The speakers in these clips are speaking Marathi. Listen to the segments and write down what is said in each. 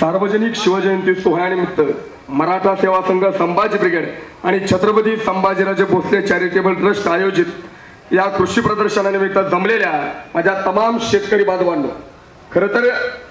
सार्वजनिक शिवजयंती सोहळ्यानिमित्त मराठा सेवा संघ संभाजी ब्रिगेड आणि छत्रपती संभाजीराजे भोसले चॅरिटेबल ट्रस्ट आयोजित या कृषी प्रदर्शनानिमित्त जमलेल्या माझ्या तमाम शेतकरी बांधवांनो खर तर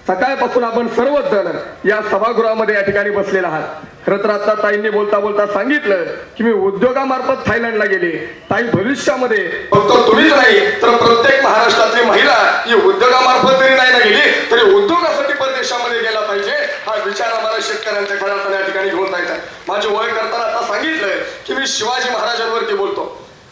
सकाळपासून आपण सर्वच जण या सभागृहामध्ये या ठिकाणी बसलेला आहात. खरं तर आता ताईंनी बोलता बोलता सांगितलं की मी उद्योगामार्फत थायलंडला गेले. ताई भविष्यामध्ये फक्त तुम्हीच नाही तर प्रत्येक महाराष्ट्रातली महिला ही उद्योगामार्फत जरी नाही ना गेली तरी उद्योगासाठी परदेशामध्ये गेला पाहिजे हा विचार आम्हाला शेतकऱ्यांच्या घरात या ठिकाणी घेऊन जायचा माझे वय करताना आता सांगितलंय की मी शिवाजी महाराजांवरती बोलतो.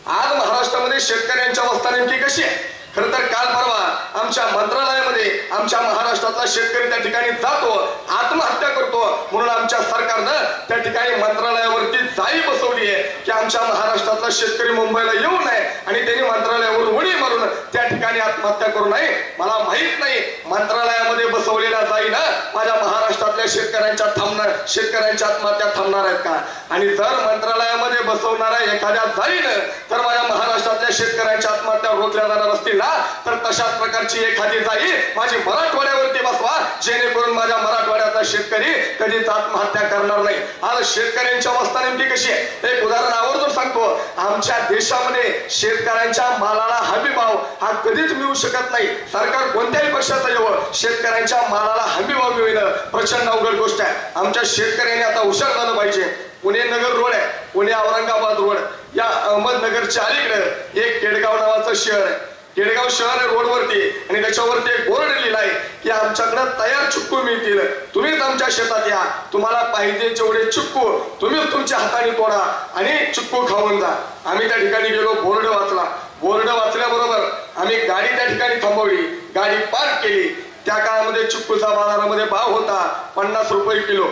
आज महाराष्ट्रामध्ये शेतकऱ्यांची अवस्था नेमकी कशी आहे? खरं तर काल परवा आमच्या मंत्रालयामध्ये आमच्या महाराष्ट्रातला शेतकरी त्या ठिकाणी जातो आत्महत्या करतो म्हणून आमच्या सरकारनं त्या ठिकाणी मंत्रालयावरती जाळी बसवली आहे की आमच्या महाराष्ट्रातला शेतकरी मुंबईला येऊ नये आणि त्यांनी मंत्रालयावर उडी मारून त्या ठिकाणी आत्महत्या करू नये. मला माहीत नाही मंत्रालयामध्ये बसवलेल्या जाईनं माझ्या महा महाराष्ट्रातल्या शेतकऱ्यांच्या थांबणार शेतकऱ्यांच्या आत्महत्या थांबणार आहेत का? आणि जर मंत्रालयामध्ये बसवणाऱ्या एखाद्या जाईनं तर माझ्या महाराष्ट्रातल्या शेतकऱ्यांच्या आत्महत्या रोखल्या जाणार असतील ना तर तशाच प्रकारची एखादी जाई माझी मराठवाड्यावरती बसवा जेणेकरून माझ्या मराठवाड्याचा शेतकरी कधीच आत्महत्या करणार नाही. आज शेतकऱ्यांची अवस्था नेमकी कशी आहे? एक उदाहरण आवर्जून सांगतो. आमच्या देशामध्ये शेतकऱ्यांच्या मालाला हमी भाव हा कधीच मिळू शकत नाही. सरकार कोणत्याही पक्षाचं येवं शेतकऱ्यांच्या मालाला हमी भाव मिळणं प्रचंड अवघड गोष्ट आहे. आमच्या शेतकऱ्यांनी आता हुशार झालं पाहिजे. पुणे नगर रोड आहे. पुणे औरंगाबाद रोड. या अहमदनगरच्या अलीकडे एक केडगाव नावाचं शहर आहे. केडगाव शहर आहे रोडवरती. आणि त्याच्यावरती एक बोर्ड लिहिला आहे की आमच्याकडे तयार चुक्कू मिळतील. तुम्हीच आमच्या शेतात या. तुम्हाला पाहिजे जेवढे चुक्कू तुम्हीच तुमच्या हाताने तोडा आणि चुक्कू खाऊन जा. आम्ही त्या ठिकाणी गेलो बोर्ड वाचला. बोर्ड वाचल्याबरोबर आम्ही गाडी त्या ठिकाणी थांबवली. गाडी पार्क केली. त्या काळामध्ये चिक्कूचा बाजारामध्ये भाव होता पन्नास रुपये किलो.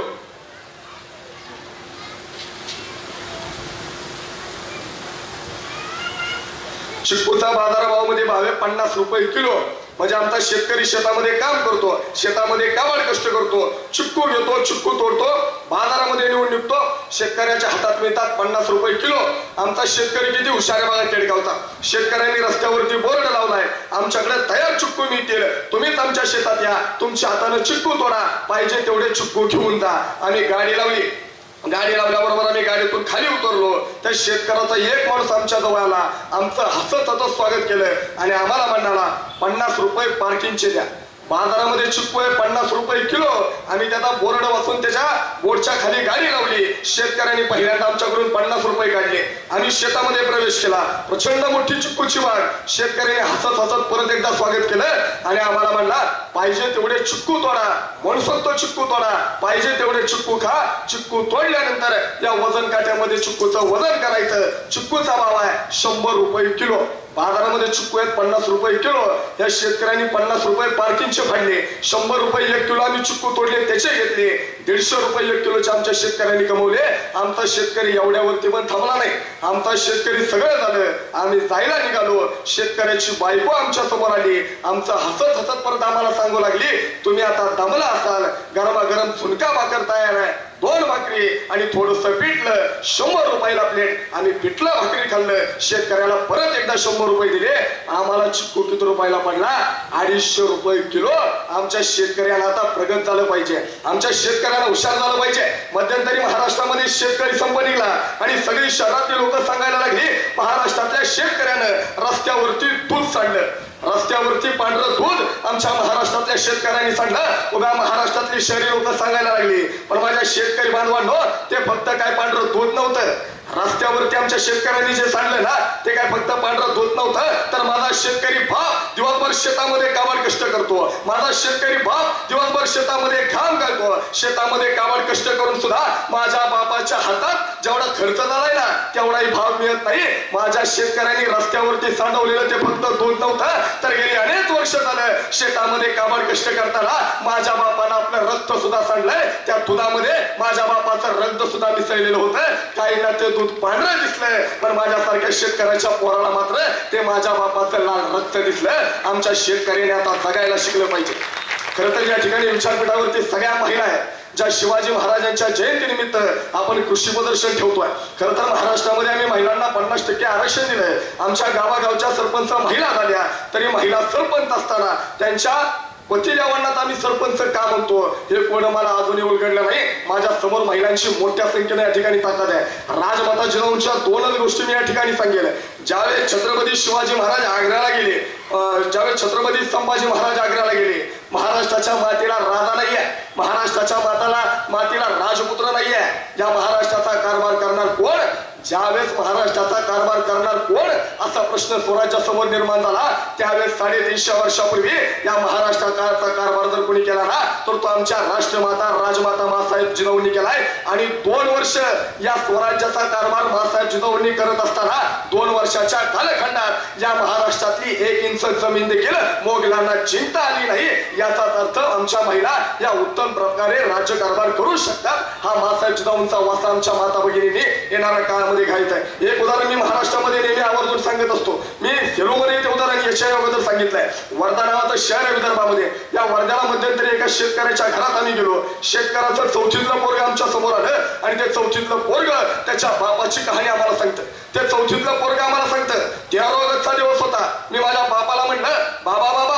चिक्कूचा बाजारभावामध्ये भाव आहे पन्नास रुपये किलो. म्हणजे आमचा शेतकरी शेतामध्ये काम करतो शेतामध्ये काबाड कष्ट करतो चिक्कू घेतो चिक्कू तोडतो बाजारामध्ये नेऊन निघतो शेतकऱ्याच्या हातात मिळतात पन्नास रुपये किलो. आमचा शेतकरी किती हुशार आहे बघा केडगावचा. शेतकऱ्यांनी रस्त्यावरती बोर्ड लावलाय. आमच्याकडे तयार चिक्कू मिळतील. तुम्हीच आमच्या शेतात या. तुमच्या हातानं चिक्कू तोडा. पाहिजे तेवढे चिक्कू घेऊन जा. आम्ही गाडी लावली. गाडी लावल्याबरोबर आम्ही गाडीतून खाली उतरलो. त्या शेतकऱ्याचा एक माणूस आमच्या जवळ आला. आमचं हसत हसत स्वागत केलं. आणि आम्हाला म्हणाला पन्नास रुपये पार्किंगचे द्या. बाजारामध्ये चिक्कू आहे पन्नास रुपये किलो आम्ही त्याचा बोर्ड वाचून त्याच्या बोर्डच्या खाली गाडी लावली. शेतकऱ्यांनी पहिल्यांदा आमच्याकडून पन्नास रुपये काढले आम्ही शेतामध्ये प्रवेश केला. प्रचंड मोठी चिक्कूची वाढ. शेतकऱ्यांनी हसत हसत परत एकदा स्वागत केलं आणि आम्हाला म्हणला पाहिजे तेवढे चिक्कू तोडा. म्हणून चिक्कू तोडा. पाहिजे तेवढे चिक्कू खा. चिक्कू तोडल्यानंतर या वजन काट्यामध्ये चिक्कूचं वजन करायचं. चिक्कूचा भाव आहे शंभर रुपये किलो. बाजारामध्ये चुकू आहेत पन्नास रुपये किलो. या शेतकऱ्यांनी पन्नास रुपये पार्किंगचे फाडले. शंभर रुपये एक किलो आम्ही चुकू तोडले त्याचे घेतले. दीडशे रुपये एक किलोचे आमच्या शेतकऱ्यांनी कमवले. आमचा शेतकरी एवढ्यावरती पण थांबला नाही. आमचा शेतकरी सगळं झालं. आम्ही जायला निघालो. शेतकऱ्याची बायको आमच्यासमोर आली. आमचं हसत हसत परत आम्हाला सांगू लागली तुम्ही आता दमला असाल. झुणका भाकर तयार आहे. दोन भाकरी आणि थोडस पिटलं शंभर रुपयाला प्लेट आणि पिठलं भाकरी खाल्लं शेतकऱ्याला परत एकदा शंभर रुपये दिले. आम्हाला चिक्कू किती रुपयाला पडला? अडीचशे रुपये किलो. आमच्या शेतकऱ्याला आता प्रगत झालं पाहिजे. आमच्या शेतकऱ्याला हुशार झालं पाहिजे. मध्यंतरी महाराष्ट्रामध्ये शेतकरी संप निघला. आणि सगळी शहरातली लोक सांगायला लागली महाराष्ट्रातल्या शेतकऱ्यानं रस्त्यावरती दूध सांडलं. रस्त्यावरती पांढरं दूध आमच्या महाराष्ट्रातल्या शेतकऱ्यांनी सांगलं उभ्या महाराष्ट्रातली शहरी लोक सांगायला लागली. पण माझ्या शेतकरी बांधवांनो ते फक्त काय पांढरं दूध नव्हतं. रस्त्यावरती आमच्या शेतकऱ्यांनी जे सांडलं ना ते काय फक्त पांढरं धुत नव्हतं तर माझा शेतकरी बाप दिवसभर शेतामध्ये काबाड कष्ट करतो. माझा शेतकरी बाप दिवसभर शेतामध्ये घाम घालतो. शेतामध्ये काबाड कष्ट करून सुद्धा माझ्या बापाच्या हातात जेवढा खर्च झालाय ना तेवढाही भाव मिळत नाही. माझ्या शेतकऱ्यांनी रस्त्यावरती सांडवलेलं ते फक्त दूध नव्हतं तर गेली अनेक वर्ष झालं शेतामध्ये काबाड कष्ट करताना माझ्या बापानं आपलं रक्त सुद्धा सांडलंय. त्या दुधामध्ये माझ्या बापाचं रक्त सुद्धा मिसळलेलं होतं. काही ना ते दूध पांढरं दिसलंय. पण माझ्यासारख्या शेतकऱ्याच्या पोराला मात्र ते माझ्या बापाचं लाल रक्त दिसलं आमच्या शेतकऱ्याने आता जगायला शिकलं पाहिजे. खरं तर या ठिकाणी विचारपीठावरती सगळ्या महिला आहेत ज्या शिवाजी महाराजांच्या जयंतीनिमित्त आपण कृषी प्रदर्शन ठेवतोय. खरं तर महाराष्ट्रामध्ये आम्ही महिलांना पन्नास टक्के आरक्षण दिलंय. आमच्या गावागावच्या सरपंच महिला झाल्या तरी महिला सरपंच असताना त्यांच्या पती वडिलात आम्ही सरपंच का म्हणतो? हे कोण मला अजूनही उलगडलं नाही. माझ्यासमोर महिलांची मोठ्या संख्येने या ठिकाणी ताकद आहे. राजमाता जिजाऊंच्या दोनच गोष्टी मी या ठिकाणी सांगेल. ज्यावेळेस छत्रपती शिवाजी महाराज आग्र्याला गेले ज्यावेळेस छत्रपती संभाजी महाराज आग्र्याला गेले महाराष्ट्राच्या मातेला राजा नाही आहे महाराष्ट्राच्या माताला मातेला राजपुत्र नाही आहे या महाराष्ट्राचा कारभार करणार कोण? ज्यावेळेस महाराष्ट्राचा कारभार करणार कोण? असा प्रश्न स्वराज्या समोर निर्माण झाला. त्यावेळेस साडेतीनशे वर्षापूर्वी या महाराष्ट्राचा कारभार जर कोणी केला ना तर तो आमच्या राष्ट्रमाता राजमाता मासाहेब जिनवणी केलाय. आणि दोन वर्ष या स्वराज्याचा कारभार मासाहेब जिनवणी करत असताना दोन वर्षाच्या कालखंडात या महाराष्ट्रातली एक इंच जमीन देखील मोगलांना चिंता आली नाही. याचाच अर्थ आमच्या महिला या उत्तम प्रकारे राज्यकारभार करू शकतात. हा मासाहेब जिजाऊंचा वासा आमच्या माता भगिनीने येणाऱ्या काळामध्ये घ्यायचा आहे एक उदाहरण मी महाराष्ट्रामध्ये नेहमी आवर्जून सांगत असतो. मी सेलूमध्ये ते उदाहरण याच्या अगोदर सांगितलंय. वर्धा नावाचं शहर आहे विदर्भामध्ये. या वर्ध्याला मध्यंतरी एका शेतकऱ्याच्या घरात आम्ही गेलो. शेतकऱ्याचं चौथीतलं पोरग आमच्यासमोर आलं आणि ते चौथीतलं पोरग त्याच्या बापाची कहाणी आम्हाला सांगतं. ते चौथीतलं पोरग आम्हाला सांगतं तेरा ऑगस्टचा दिवस होता. मी माझ्या बापाला म्हणलं बाबा बाबा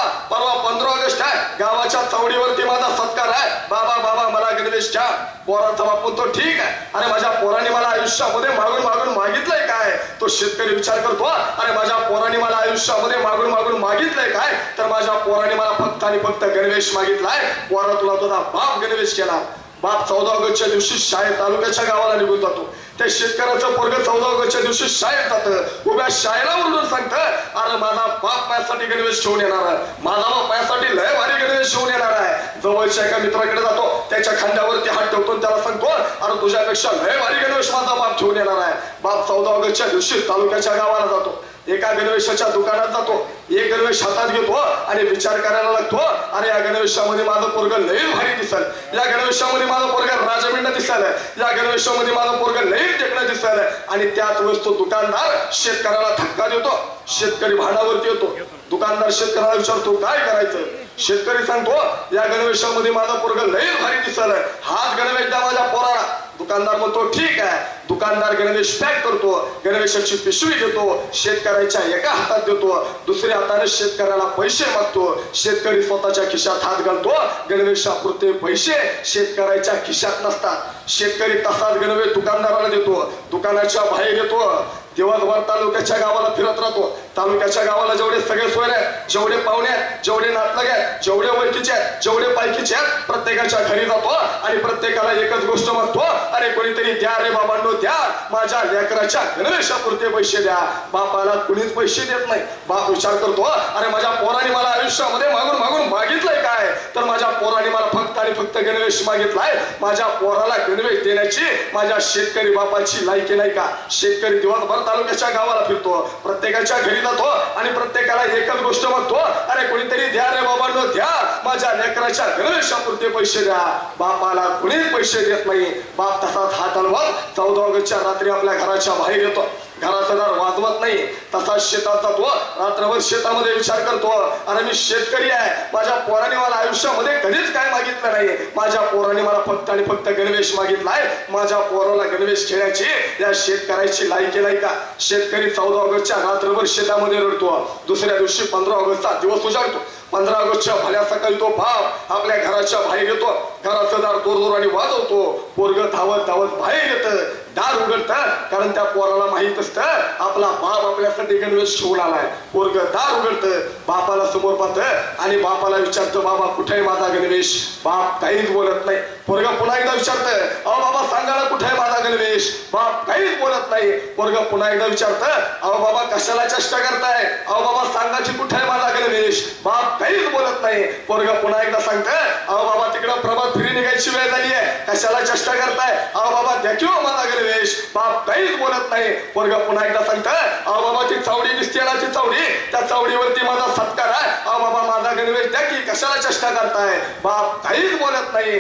मला गणवेश बाप म्हणतो ठीक आहे. आणि माझ्या पोराने मला आयुष्यामध्ये मागून मागून मागितलंय काय? तो शेतकरी विचार करतो आणि माझ्या पोराने मला आयुष्यामध्ये मागून मागून मागितलंय काय? तर माझ्या पोराने मला फक्त आणि फक्त गणवेश मागितलाय. पोरा तुला तुझा बाप गणवेश केला. बाप चौदा ऑगस्टच्या दिवशी शाळेत तालुक्याच्या गावाला निघून जातो. त्या शेतकऱ्याचं पोरग चौदा ऑगस्टच्या दिवशी शाळेत जातं. उभ्या शाळेला म्हणून सांगतं अरे माझा बाप माझ्यासाठी गणवेश ठेवून येणार आहे. माझा बाप माझ्यासाठी लय भारी गणवेश ठेवून येणार आहे. जवळच्या एका मित्राकडे जातो. त्याच्या खांद्यावरती हात ठेवतो त्याला सांगतो अरे तुझ्यापेक्षा लय भारी गणवेश माझा बाप ठेवून येणार आहे. बाप चौदा ऑगस्टच्या दिवशी तालुक्याच्या गावाला जातो. एका गणवेशाच्या दुकानात जातो. एक गणवेश हातात घेतो आणि विचार करायला लागतो अरे या गणवेशामध्ये माझं पोरग लई भारी दिसल. या गणवेशामध्ये माझं पोरग राजमिंड दिसायला या गणवेशामध्ये माझं पोरग लई टेकणं दिसायला आणि त्याच वेळेस तो दुकानदार शेतकऱ्याला धक्का देतो. शेतकरी भाडावरती येतो. दुकानदार शेतकऱ्याला विचारतो काय करायचं? शेतकरी सांगतो या गणवेशामध्ये माझा पोरग लई भारी दिसायला हाच गणवेश द्या माझ्या पोराला. दुकानदार म्हणतो ठीक आहे. दुकानदार गणवेश पॅक करतो गणवेशाची पिशवी घेतो शेतकऱ्याच्या एका हातात देतो दुसऱ्या हाताने शेतकऱ्याला पैसे मागतो शेतकरी स्वतःच्या खिशात हात घालतो गणवेशापुरते पैसे शेतकऱ्याच्या खिशात नसतात. शेतकरी तसाच गणवेश दुकानदाराला देतो दुकानाच्या बाहेर येतो दिवसभर तालुक्याच्या गावाला फिरत राहतो. तालुक्याच्या गावाला जेवढे सगळे सोयरे आहेत जेवढे पाहुणे आहेत जेवढे नातलग आहेत जेवढे ओळखीचे आहेत जेवढे पायकीचे आहेत प्रत्येकाच्या घरी जातो आणि प्रत्येकाला एकच गोष्ट म्हणतो अरे कोणीतरी द्या रे बाबांनो द्या. माझ्या लेकराच्या गणवेशापुरते पैसे द्या. बापाला कुणीच पैसे देत नाही. बाप विचार करतो अरे माझ्या पोराने मला आयुष्यामध्ये मागून मागून मागितलंय काय? तर माझ्या पोराने मला फक्त आणि फक्त गणवेश मागितलाय. माझ्या पोराला गणवेश देण्याची माझ्या शेतकरी बापाची लायकी नाही का? शेतकरी दिवसभर तालुक्याच्या गावाला फिरतो. प्रत्येकाच्या घरी जातो आणि प्रत्येकाला एकच गोष्ट मागतो अरे कोणीतरी द्या रे बाबांनो द्या. माझ्या लेकराच्या गणवेशापुरते पैसे द्या. बापाला कुणीच पैसे देत नाही. बाप तसाच हात हलवत चौदा ऑगस्टच्या रात्री आपल्या घराच्या बाहेर येतो. घराचा दार वाजवत नाही. तसाच शेतात जातो. रात्रभर शेतामध्ये विचार करतो. अरे मी शेतकरी आहे. माझ्या पोराने मला आयुष्यामध्ये कधीच काय मागितलं नाही माझ्या पोराने मला फक्त आणि फक्त गणवेश मागितलाय माझ्या पोराला गणवेश खेळायची या शेतकऱ्याची लायकी केलाय का? शेतकरी चौदा ऑगस्टच्या रात्रभर शेतामध्ये रडतो. दुसऱ्या दिवशी पंधरा ऑगस्टचा दिवस उजाडतो. पंधरा ऑगस्टच्या भल्या सकाळी तो बाप आपल्या घराच्या बाहेर येतो. घराचं दार दोर जोराने वाजवतो. पोरग धावत धावत बाहेर येतं. दार उघडतात कारण त्या पोराला माहीत असतं आपला बाप आपल्यासाठी गणवेश ठेवून आलाय. पोरग दार उघडत बापाला समोर पाहत आणि बापाला विचारतं बाबा कुठे आहे माझा गणवेश? बाप काहीच बोलत नाही. पोरग पुन्हा एकदा विचारत अहो बाबा सांगा ना कुठे आहे माझा गणवेश? बाप काहीच बोलत नाही. पोरग पुन्हा एकदा विचारत अहो बाबा कशाला चेष्टा करताय? अहो बाबा सांगाची कुठे आहे माझा गणवेश? बाप काहीच बोलत नाही. पोरग पुन्हा एकदा सांगत अहो बाबा तिकडं प्रभात फिरी निघायची वेळ झाली आहे कशाला चेष्टा करताय? अहो बाबा द्या की हो माझा गणवेश. बाप काहीच बोलत नाही. पोरग पुन्हा एकदा सांगत अहो बाबा ती चावडी दिसते ना ती चावडी? त्या चावडीवरती माझा सत्कार आहे. अहो बाबा माझा गणवेश द्या की कशाला चेष्टा करताय? बाप काहीच बोलत नाही.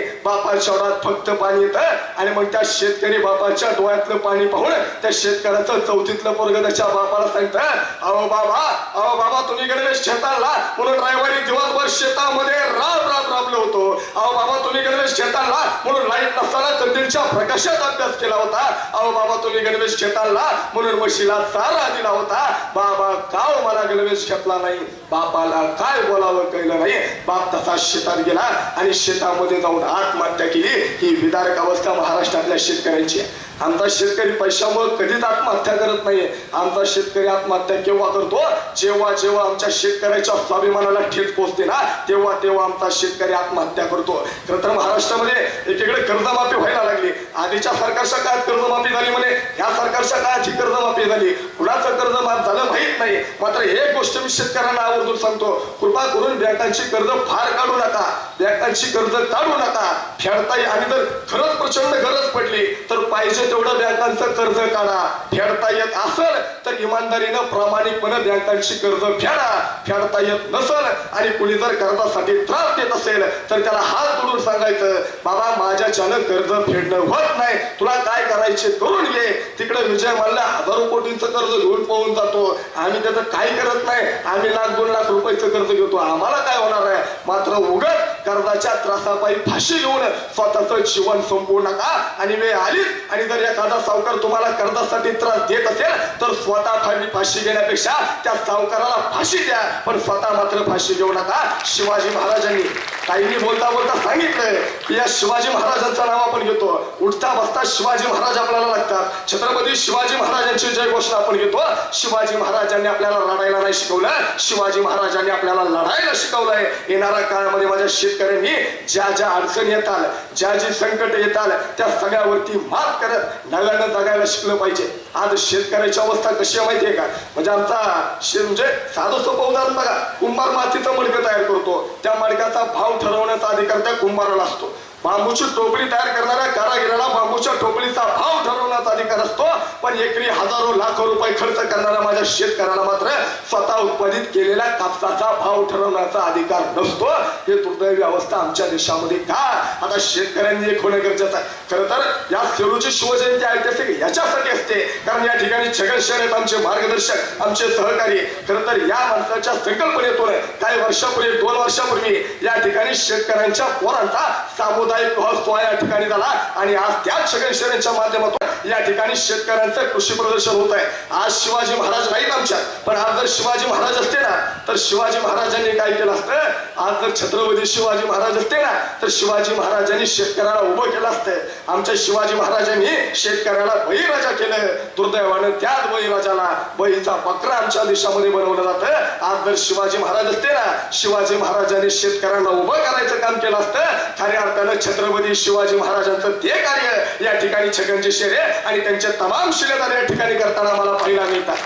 बापाच्या डोळ्यात फक्त पाणी येतं आणि मग त्या शेतकरी बापाच्या डोळ्यातलं पाणी पाहून त्या शेतकऱ्याचं चौथीतलं पोरग त्याच्या बापाला सांगत अहो बाबा अहो बाबा तुम्ही गणवेश शेताला म्हणून ड्रायव्हरी दिवसभर शेतामध्ये राब राब राबलो होतो. अहो बाबा तुम्ही गणवेश शेताला म्हणून लाइट नसताना कंदीलच्या प्रकाशात अभ्यास केला होता. अहो बाबा तुम्ही गणवेश घेताना म्हणून म्हशीला चारा दिला होता. बाबा काव मला गणवेश घेतला नाही. बापाला काय बोलावं कळलं नाही. बाप तसा शेतात गेला आणि शेतामध्ये जाऊन आत्महत्या केली ही विदारक अवस्था महाराष्ट्रातल्या शेतकऱ्यांची आहे. आमचा शेतकरी पैशामुळे कधीच आत्महत्या करत नाहीये. आमचा शेतकरी आत्महत्या केव्हा करतो? जेव्हा जेव्हा आमच्या शेतकऱ्याच्या स्वाभिमानाला ठेच पोचते ना तेव्हा तेव्हा आमचा शेतकरी आत्महत्या करतो. खरं तर महाराष्ट्रामध्ये एकीकडे कर्जमाफी व्हायला लागली. आधीच्या सरकारच्या काळात कर्जमाफी झाली म्हणे. ह्या सरकारच्या काळात ही कर्जमाफी झाली. कुणाचं कर्ज माफ झालं माहीत नाही. मात्र एक गोष्ट मी शेतकऱ्यांना आवर्जून सांगतो. कृपा करून बँकांची कर्ज फार काढू नका. बँकांची कर्ज काढू नका. फेडता आणि जर खरंच प्रचंड गरज पडली तर पाहिजे तेवढं बँकांचं कर्ज काढा. फेडता येत असेल तर इमानदारीनं प्रामाणिकपणे बँकांची कर्ज फेडा. फेडता येत नसेल आणि कुणी जर कर्जासाठी त्रास देत असेल तर त्याला हात जोडून सांगायचं बाबा माझ्याच्यानं कर्ज फेडणं होत नाही. तुला काय करायचे करून घे. तिकडे विजय मानला हजारो कोटींचं कर्ज घेऊन पळून जातो. आम्ही त्याचं काही करत नाही. आम्ही लाख दोन लाख रुपयाचं कर्ज घेतो. आम्हाला काय होणार आहे? मात्र उगत कर्जाच्या त्रासापायी फाशी घेऊन स्वतःचं जीवन संपवू नका आणि वेळ आलीच आणि जर एखादा सावकार तुम्हाला कर्जासाठी त्रास देत असेल तर स्वतः फाशी फाशी घेण्यापेक्षा त्या सावकाराला फाशी द्या. पण स्वतः मात्र फाशी घेऊ नका. शिवाजी महाराजांनी काहींनी बोलता बोलता सांगितलंय की या शिवाजी महाराजांचं नाव आपण घेतो. उठता बसता शिवाजी महाराज आपल्याला लागतात. छत्रपती शिवाजी महाराजांची जय घोषणा आपण घेतो. शिवाजी महाराजांनी आपल्याला लढायला नाही शिकवलं. शिवाजी महाराजांनी आपल्याला लढायला शिकवलंय येणाऱ्या काळामध्ये माझ्या शेतकऱ्यांनी ज्या ज्या अडचणी येतात ज्या जी संकट येतात त्या सगळ्यावरती मात करत नव्यानं जगायला शिकलं पाहिजे. आज शेतकऱ्याची अवस्था कशी आहे माहितीये का? म्हणजे आमचा शेत म्हणजे साधं सोपं उदाहरण बघा. कुंभार मातीचं मडकं तयार करतो. त्या मडक्याचा भाव ठरवण्याचा अधिकार त्या कुंभाराला असतो. बांबूची टोपली तयार करणाऱ्या कारागिराला बांबूच्या टोपलीचा भाव ठरवण्याचा अधिकार असतो पण एकरी हजारो लाखो रुपये खर्च करणारा माझ्या शेतकऱ्याला मात्र स्वतः उत्पादित केलेला कापसाचा भाव ठरवण्याचा अधिकार नसतो. हे दुर्दैवी अवस्था आमच्या देशामध्ये का? आता शेतकऱ्यांनी एक होणं गरजेचं आहे. खरं तर या सेलूची शिवजयंती ऐतिहासिक याच्यासाठी असते. कारण या ठिकाणी छगन शर्यत आमचे मार्गदर्शक आमचे सहकारी. खरं तर या माणसाच्या संकल्पनेतून काही वर्षापूर्वी दोन वर्षापूर्वी या ठिकाणी शेतकऱ्यांच्या पोरांचा सामुदायिक महोत्सव या ठिकाणी झाला. आणि आज त्याच छगन शहरांच्या माध्यमातून या ठिकाणी शेतकऱ्यांचं कृषी प्रदर्शन होत आहे. आज शिवाजी महाराज नाहीत आमच्यात. पण आज जर शिवाजी महाराज असते ना तर शिवाजी महाराजांनी काय केलं असतं? आज जर छत्रपती शिवाजी महाराज असते ना तर शिवाजी महाराजांनी शेतकऱ्याला उभं केलं असतं. आमच्या शिवाजी महाराजांनी शेतकऱ्याला बळीराजा केलं. दुर्दैवानं त्याच बळीराजाला बळीचा बकरा आमच्या देशामध्ये बनवलं जातं. आज जर शिवाजी महाराज असते ना शिवाजी महाराजांनी शेतकऱ्यांना उभं करायचं काम केलं असतं. खऱ्या अर्थानं छत्रपती शिवाजी महाराजांचं ते कार्य या ठिकाणी छगनजी शेरे आणि त्यांच्या तमाम शिलेदार या ठिकाणी करताना मला पाहायला मिळतात.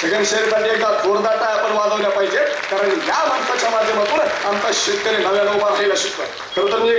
छगन शर्यसाठी एकदा थोडदाटा आपण वाजवल्या पाहिजे कारण या माणसाच्या माध्यमातून आमचा शेतकरी नव्यानं उभा राहायला शिकतो खरं तर मी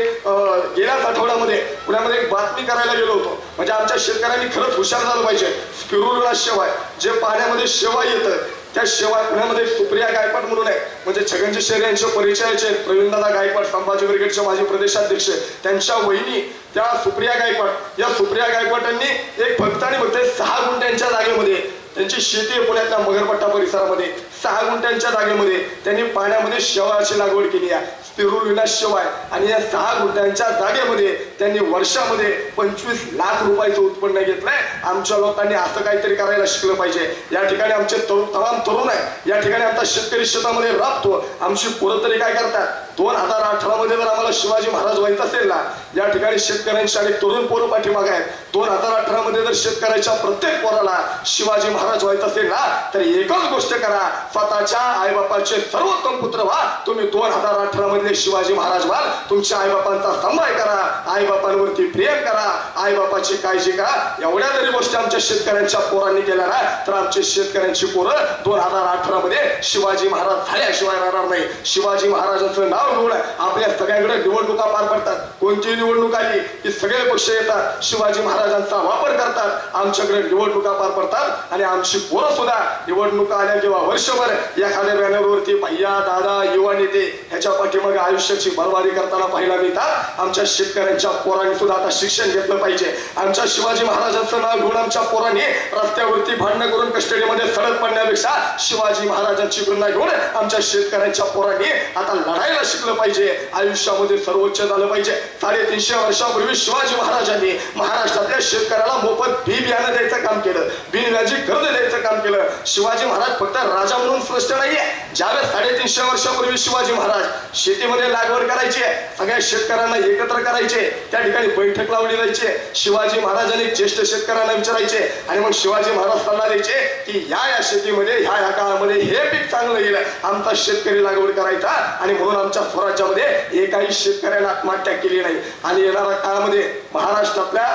गेल्याच आठवड्यामध्ये पुण्यामध्ये एक बातमी करायला गेलो होतो. म्हणजे आमच्या शेतकऱ्यांनी खरंच हुशार झालं पाहिजे. स्पिरुलुला शेवाय जे पाण्यामध्ये शेवाय येतं त्या शेवाय पुण्यामध्ये सुप्रिया गायकवाड म्हणून आहे म्हणजे छगनजी शेर यांचे परिचयाचे प्रवीणदादा गायकवाड संभाजी ब्रिगेडचे माजी प्रदेशाध्यक्ष त्यांच्या वहिनी त्या सुप्रिया गायकवाड या सुप्रिया गायकवाड यांनी एक भक्त आणि भक्त सहा गुंठ्यांच्या जागेमध्ये त्यांची शेती आहे पुण्यातल्या मगरपट्टा परिसरामध्ये सहा गुंठ्यांच्या जागेमध्ये त्यांनी पाण्यामध्ये शेवाळाची लागवड केली आहे. स्पिरुलिना शेवाळ आणि या सहा गुंठ्यांच्या जागेमध्ये त्यांनी वर्षामध्ये पंचवीस लाख रुपयाचं उत्पन्न घेतलंय. आमच्या लोकांनी असं काहीतरी करायला शिकलं पाहिजे. या ठिकाणी आमचे तरुण तमाम तरुण आहे. या ठिकाणी आमचा शेतकरी शेतामध्ये राबतो. आमची पोरं तरी काय करतात? दोन हजार अठरा मध्ये जर आम्हाला शिवाजी महाराज व्हायचं असेल ना या ठिकाणी शेतकऱ्यांची आणि तरुण पोरं पाठीमागे आहेत. दोन हजार अठरा मध्ये जर शेतकऱ्याच्या प्रत्येक पोराला शिवाजी महाराज व्हायचं असेल ना तर एकच गोष्ट करा स्वतःच्या आईबापाचे सर्वोत्तम पुत्र व्हा. तुम्ही दोन हजार अठरा मधले शिवाजी महाराज व्हाल. तुमच्या आईबापांचा सांभाळ करा आईबापांवरती प्रेम करा आईबापाची काळजी करा. एवढ्या जरी गोष्टी आमच्या शेतकऱ्यांच्या पोरांनी केल्या ना तर आमचे शेतकऱ्यांची पोरं दोन हजार अठरा मध्ये शिवाजी महाराज झाल्याशिवाय राहणार नाही. शिवाजी महाराजांचं नाव घेऊन आपल्या सगळ्यांकडे निवडणुका पार पडतात. कोणती निवडणूक आली की सगळे पक्ष येतात. शिवाजी महाराजांचा वापर करतात. आमच्याकडे निवडणुका पार पडतात आणि आमची पोरं सुद्धा निवडणुका आल्या किंवा वर्षभर एखाद्या बॅनरवरती भैया दादा युवा नेते ह्याच्या पाठीमागे आयुष्याची बरबादी करताना पाहायला मिळतात. आमच्या शेतकऱ्यांच्या पोरांनी सुद्धा आता शिक्षण घेतलं पाहिजे. आमच्या शिवाजी महाराजांचं नाव घेऊन आमच्या पोरांनी रस्त्यावरती भांडणं करून कस्टडीमध्ये सडक पडण्यापेक्षा शिवाजी महाराजांची प्रेरणा घेऊन आमच्या शेतकऱ्यांच्या पोरांनी आता लढायला शिकलं पाहिजे. आयुष्यामध्ये सर्वोच्च झालं पाहिजे. साडेतीनशे वर्षापूर्वी शिवाजी महाराजांनी महाराष्ट्रातल्या शेतकऱ्याला मोफत बी बियाणं द्यायचं काम केलं. बिनव्याजी कर्ज द्यायचं काम केलं. शिवाजी महाराज फक्त राजा म्हणून श्रेष्ठ नाहीये. ज्यावेळेस साडेतीनशे वर्षापूर्वी शिवाजी महाराज शेतीमध्ये लागवड करायची सगळ्या शेतकऱ्यांना एकत्र करायचे त्या ठिकाणी बैठक लावली जायची. शिवाजी महाराजांनी ज्येष्ठ शेतकऱ्यांना विचारायचे आणि मग शिवाजी महाराज सल्ला द्यायचे की या या शेतीमध्ये ह्या या काळामध्ये हे पीक चांगलं येईल. आमचा शेतकरी लागवड करायचा आणि म्हणून आमच्या स्वराज्यामध्ये एकाही शेतकऱ्याने आत्महत्या केली नाही. आणि येणाऱ्या काळामध्ये महाराष्ट्रातल्या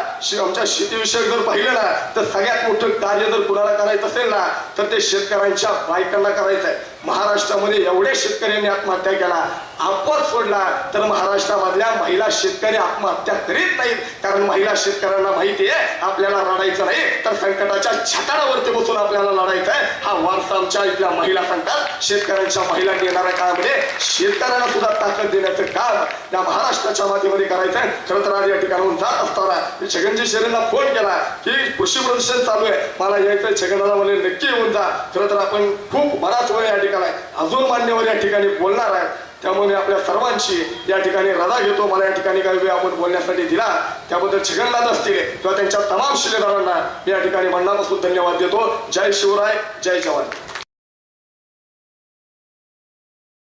आमच्या शेतीविषयक जर पाहिलं ना तर सगळ्यात मोठं कार्य जर कुणाला करायचं असेल ना तर ते शेतकऱ्यांच्या बायकांना करायचं आहे महाराष्ट्रामध्ये एवढे शेतकऱ्यांनी आत्महत्या केला अपवाद सोडला तर महाराष्ट्रामधल्या महिला शेतकरी आत्महत्या करीत नाहीत. कारण महिला शेतकऱ्यांना माहिती आहे आपल्याला लढायचं नाही तर संकटाच्या छताडावरती बसून आपल्याला लढायचं आहे हा वारसा आमच्या इथल्या महिला सांगतात. शेतकऱ्यांच्या महिला येणाऱ्या काळामध्ये शेतकऱ्यांना सुद्धा ताकद देण्याचं काम या महाराष्ट्राच्या मातीमध्ये करायचं आहे खरं तर आज या ठिकाणाहून जात असताना मी छगनजी शेरेंना फोन केला की कृषी प्रदर्शन चालू आहे. मला यायचं छगनाला म्हणे नक्की येऊन जा. खरं तर आपण खूप बराच वेळ या ठिकाणी आहे. अजून मान्यवर या ठिकाणी बोलणार आहे त्यामुळे आपल्या सर्वांची या ठिकाणी रजा घेतो. मला या ठिकाणी काही वेळ आपण बोलण्यासाठी दिला. त्याबद्दल छगननाथ असतील किंवा त्यांच्या तमाम शिलेदारांना या ठिकाणी मनापासून धन्यवाद देतो. जय शिवराय जय जवान.